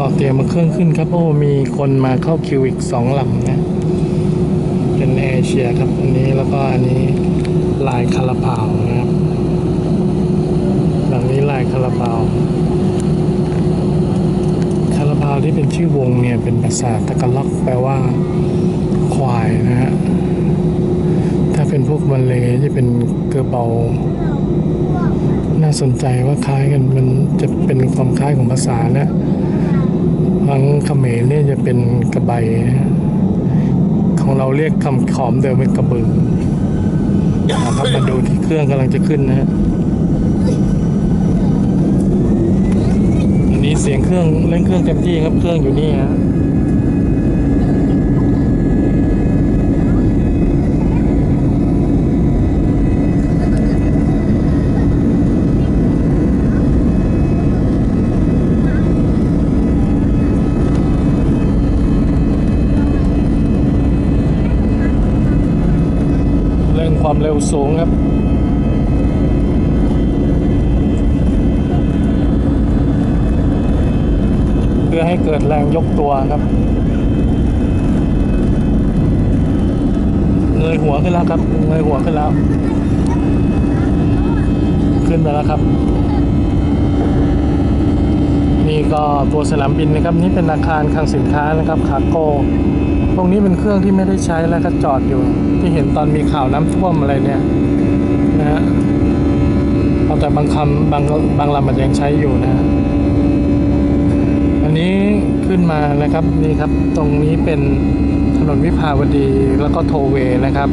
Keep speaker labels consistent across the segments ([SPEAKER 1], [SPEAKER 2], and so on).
[SPEAKER 1] ก็เตรียมมาเครื่องขึ้นครับโอ้มีคนมาเข้าคิวอีกสองลำนะเป็นแอร์เชียครับอันนี้แล้วก็อันนี้ลายคาราบาวนะครับลำนี้ลายคาราบาวคาราบาวที่เป็นชื่อวงเนี่ยเป็นภาษาตะกะล็อกแปลว่าควายนะฮะถ้าเป็นพวกบันเลจะเป็นเกอร์เบาน่าสนใจว่าคล้ายกันมันจะเป็นความคล้ายของภาษานะ ทางเขมรเนี่ยจะเป็นกระไบนะฮะของเราเรียกคำขอมเดิมเป็นกระบือนะครับมาดูที่เครื่องกำลังจะขึ้นนะฮะอันนี้เสียงเครื่องเล่นเครื่องเต็มที่ครับเครื่องอยู่นี่ฮะ ความเร็วสูงครับเพื่อให้เกิดแรงยกตัวครับ เงยหัวขึ้นแล้วครับ เงยหัวขึ้นแล้ว ขึ้นไปแล้วครับ นี่ก็ตัวสนามบินนะครับ นี่เป็นอาคารคลังสินค้านะครับคาโก้ ตรงนี้เป็นเครื่องที่ไม่ได้ใช้แล้วก็จอดอยู่ ที่เห็นตอนมีข่าวน้ำท่วมอะไรเนี่ยนะฮะเอาแต่บางคำบางบางลำมันยังใช้อยู่นะฮะอันนี้ขึ้นมานะครับนี่ครับ ตรงนี้เป็นถนนวิภาวดีแล้วก็โทเวย์นะครับ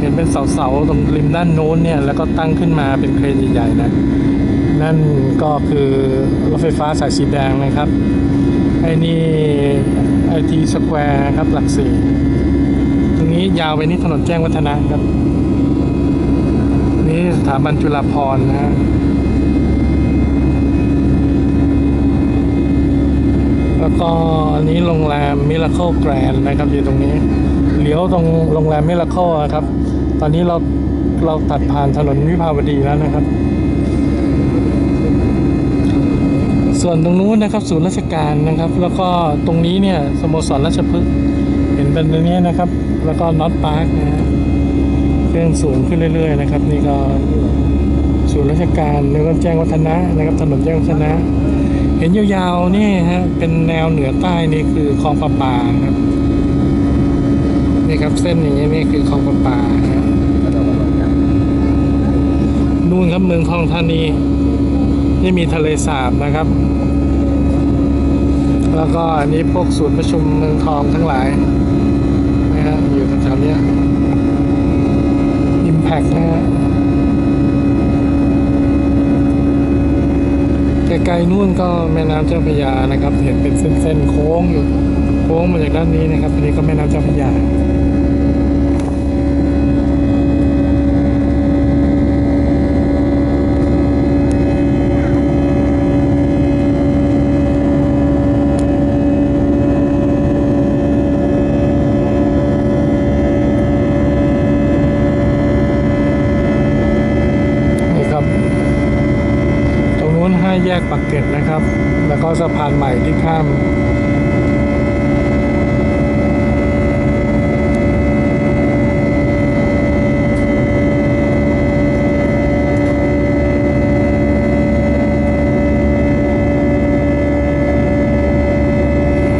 [SPEAKER 1] เห็นเป็นเสาๆตรงริมด้านโน้นเนี่ยแล้วก็ตั้งขึ้นมาเป็นเครนใหญ่ๆนะนั่นก็คือรถไฟฟ้าสายสีแดงนะครับไอ้นี่ ไอทีสแควร์ครับ หลักสี่ตรงนี้ยาวไปนี่ถนนแจ้งวัฒนะครับ นี่สถาบันจุฬาภรณ์นะฮะแล้วก็อันนี้โรงแรมมิราเคิลแกรนนะครับอยู่ตรงนี้เลี้ยวตรงโรงแรมมิราเคิลครับ ตอนนี้เราเราตัดผ่านถนนวิภาวดีแล้วนะครับ ส่วนตรงนู้นนะครับศูนย์ราชการนะครับ แล้วก็ตรงนี้เนี่ยสโมสรราชพฤกษ์เห็นเป็นตรงนี้นะครับ แล้วก็น็อตพาร์คนะฮะเครื่องสูงขึ้นเรื่อย ๆ นะครับ นี่ก็ศูนย์ราชการแล้วก็แจ้งวัฒนะนะครับถนนแจ้งวัฒนะ เห็นยาวๆนี่ฮะเป็นแนวเหนือใต้นี่คือคลองประปาครับนี่ครับเส้นอย่างนี้นี่คือคลองประปาฮะนู่นครับเมืองทองธานี นี่มีทะเลสาบนะครับ แล้วก็อันนี้พวกศูนย์ประชุมเมืองทองทั้งหลายนะฮะอยู่แถวๆเนี้ย Impact นะฮะไกลๆนู่นก็แม่น้ำเจ้าพระยานะครับ เห็นเป็นเส้นๆโค้งอยู่ โค้งมาจากด้านนี้นะครับอันนี้ก็แม่น้ำเจ้าพระยา นี่ครับ ตรงนู้นห้าแยกปักเกร็ดนะครับ แล้วก็สะพานใหม่ที่ข้าม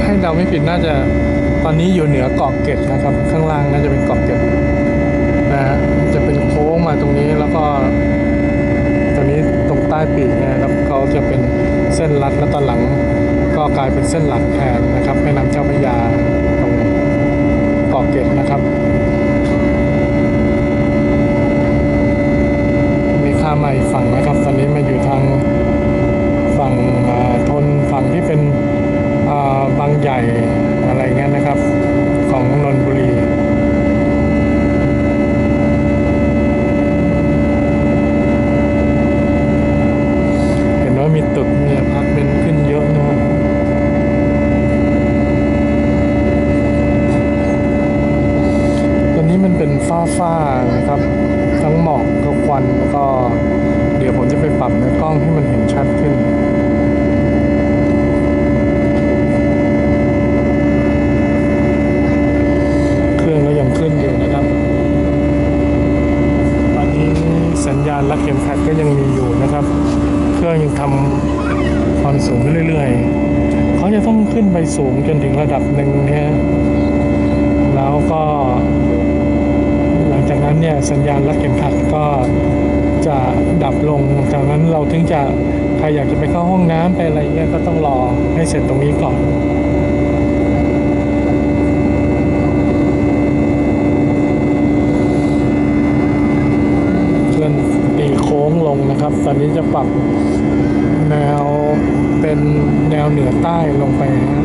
[SPEAKER 1] ให้เราไม่ผิดน่าจะตอนนี้อยู่เหนือเกาะเกร็ดนะครับ ข้างล่างน่าจะเป็นเกาะเกร็ดนะฮะจะเป็นโค้งมาตรงนี้แล้วก็ตอนนี้ตรงใต้ปีกนะครับเขาจะเป็นเส้นลัดแล้วตอนหลังายเป็นเส้นหลักแทนนะครับแม่น้ำเจ้าพระยาตรงเกาะเกร็ดนะครับ มีค่าใหม่ฝั่ง ฝ้าฝ้านะครับ ทั้งหมอกกับควันก็เดี๋ยวผมจะไปปรับในกล้องให้มันเห็นชัดขึ้นเครื่องก็ยังขึ้นอยู่นะครับตอนนี้สัญญาณและเข็มขัดก็ยังมีอยู่นะครับ เครื่องยังทำความสูงเรื่อยๆ เขาจะต้องขึ้นไปสูงจนถึงระดับหนึ่งนะแล้วก็ นั้นเนี่ยสัญญาณรัดเข็มขัดก็จะดับลง จากนั้นเราถึงจะใครอยากจะไปเข้าห้องน้ำไปอะไรเงี้ยก็ต้องรอให้เสร็จตรงนี้ก่อนเคลื่อนตีโค้งลงนะครับ ตอนนี้จะปรับแนวเป็นแนวเหนือใต้ลงไปนะ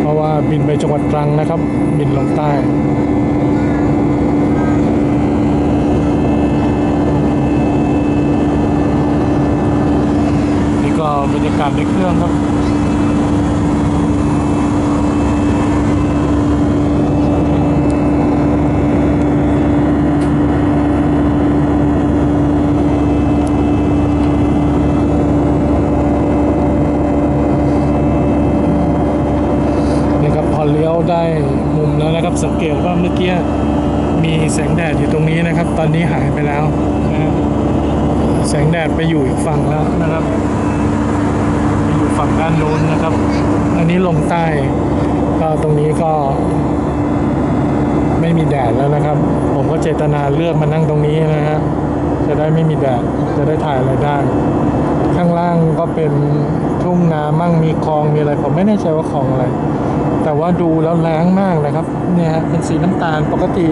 [SPEAKER 1] เพราะว่า บินไปจังหวัดตรังนะครับ บินลงใต้นี่ก็บรรยากาศในเครื่องครับ นี่ครับพอเลี้ยวได้มุมแล้วนะครับ สังเกตว่าเมื่อกี้มี แสงแดดอยู่ตรงนี้นะครับ ตอนนี้หายไปแล้วนะแสงแดดไปอยู่อีกฝั่งแล้วนะครับไปอยู่ฝั่งด้านโน้นนะครับ อันนี้ลงใต้ก็ตรงนี้ก็ ไม่มีแดดแล้วนะครับ ผมก็เจตนาเลือกมานั่งตรงนี้นะฮะจะได้ไม่มีแดดจะได้ถ่ายอะไรได้ ข้างล่างก็เป็นทุ่งนามั่งมีคลองมีอะไร ผมไม่แน่ใจว่าคลองอะไรแต่ว่าดูแล้วแรงมากนะครับ เนี่ยฮะเป็นสีน้ำตาลปกติ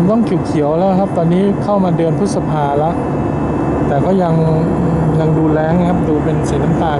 [SPEAKER 1] มันต้องเขียวๆแล้วครับ ตอนนี้เข้ามาเดือนพฤษภาแล้ว แต่ก็ยังยังดูแรงครับ ดูเป็นสีน้ำตาล